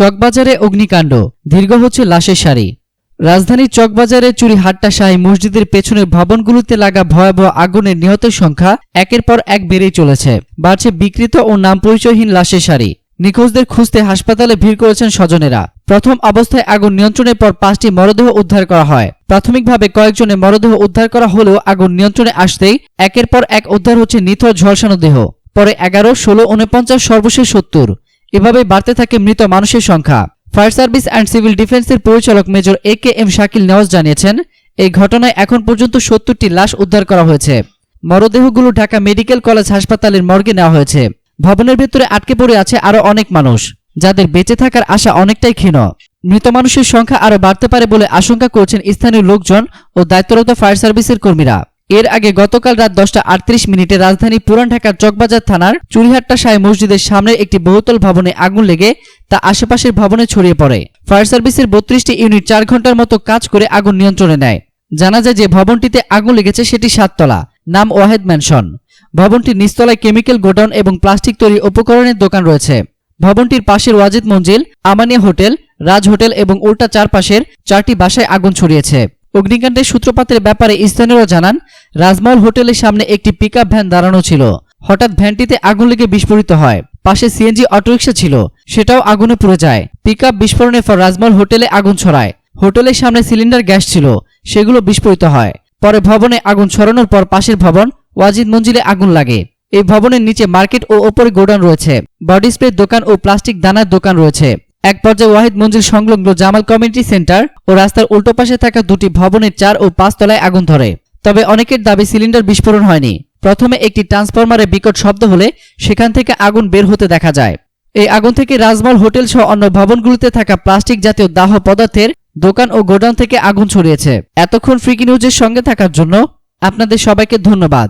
চকবাজারে অগ্নিকাণ্ড, দীর্ঘ হচ্ছে লাশের সারি। রাজধানীর চকবাজারে চুরি হাট্টা শাহী মসজিদের পেছনের ভবনগুলোতে লাগা ভয়াবহ আগুনের নিহতের সংখ্যা একের পর এক বেড়েই চলেছে। বাড়ছে বিকৃত ও নাম পরিচয়হীন লাশের সারি। নিখোঁজদের খুঁজতে হাসপাতালে ভিড় করেছেন স্বজনেরা। প্রথম অবস্থায় আগুন নিয়ন্ত্রণের পর পাঁচটি মরদেহ উদ্ধার করা হয়। প্রাথমিকভাবে কয়েকজনের মরদেহ উদ্ধার করা হলেও আগুন নিয়ন্ত্রণে আসতেই একের পর এক উদ্ধার হচ্ছে নিথর ঝলসানো দেহ। পরে এগারো, ষোলো উনপঞ্চাশ সর্বশেষ সত্তর। এভাবে বাড়তে থাকে মৃত মানুষের সংখ্যা। ফায়ার সার্ভিস অ্যান্ড সিভিল ডিফেন্সের পরিচালক major A K M Shakil Newaz জানিয়েছেন, এই ঘটনায় এখন পর্যন্ত সত্তরটি লাশ উদ্ধার করা হয়েছে। মরদেহগুলো ঢাকা মেডিকেল কলেজ হাসপাতালের মর্গে নেওয়া হয়েছে। ভবনের ভেতরে আটকে পড়ে আছে আরও অনেক মানুষ, যাদের বেঁচে থাকার আশা অনেকটাই ক্ষীণ। মৃত মানুষের সংখ্যা আরও বাড়তে পারে বলে আশঙ্কা করছেন স্থানীয় লোকজন ও দায়িত্বরত ফায়ার সার্ভিসের কর্মীরা। এর আগে গতকাল রাত দশটা আটত্রিশ মিনিটে রাজধানী পুরান ঢাকার চকবাজার থানার চুরিহাট্টা শাহী মসজিদের সামনে একটি বহুতল ভবনে আগুন লেগে তা আশেপাশের ভবনে ছড়িয়ে পড়ে। ফায়ার সার্ভিসের বত্রিশটি ইউনিট চার ঘণ্টার মতো কাজ করে আগুন নিয়ন্ত্রণে নেয়। জানা যায় যে ভবনটিতে আগুন লেগেছে, সেটি সাততলা। নাম ওয়াহেদ ম্যানশন ভবনটির নিচতলায় কেমিক্যাল গোডাউন এবং প্লাস্টিক তৈরি উপকরণের দোকান রয়েছে। ভবনটির পাশের ওয়াজিদ মঞ্জিল, আমানিয়া হোটেল, রাজ হোটেল এবং উল্টা চারপাশের চারটি বাসায় আগুন ছড়িয়েছে। অগ্নিকাণ্ডের সূত্রপাতের ব্যাপারে স্থানীয়রা জানান, রাজমহল হোটেলের সামনে একটি পিকআপ ভ্যান দাঁড়ানো ছিল। হঠাৎ ভ্যানটিতে আগুন লেগে বিস্ফোরিত হয়। পাশে সিএনজি অটোরিকশা ছিল, সেটাও আগুনে পুড়ে যায়। পিকআপ বিস্ফোরণের পর রাজমহল হোটেলে আগুন ছড়ায়। হোটেলের সামনে সিলিন্ডার গ্যাস ছিল, সেগুলো বিস্ফোরিত হয়। পরে ভবনে আগুন ছড়ানোর পর পাশের ভবন, ওয়াজিদ মঞ্জিলে আগুন লাগে। এই ভবনের নিচে মার্কেট ও ওপরে গোডাউন রয়েছে। বডি স্প্রে দোকান ও প্লাস্টিক দানার দোকান রয়েছে। এক পর্যায়ে ওয়াহিদ মঞ্জিল সংলগ্ন জামাল কমিউনিটি সেন্টার ও রাস্তার উল্টো পাশে থাকা দুটি ভবনের চার ও পাঁচ তলায় আগুন ধরে। তবে অনেকের দাবি সিলিন্ডার বিস্ফোরণ হয়নি। প্রথমে একটি ট্রান্সফরমারে বিকট শব্দ হলে সেখান থেকে আগুন বের হতে দেখা যায়। এই আগুন থেকে রাজমহল হোটেল সহ অন্য ভবনগুলিতে থাকা প্লাস্টিক জাতীয় দাহ পদার্থের দোকান ও গোডাউন থেকে আগুন ছড়িয়েছে। এতক্ষণ ফ্রিকি নিউজের সঙ্গে থাকার জন্য আপনাদের সবাইকে ধন্যবাদ।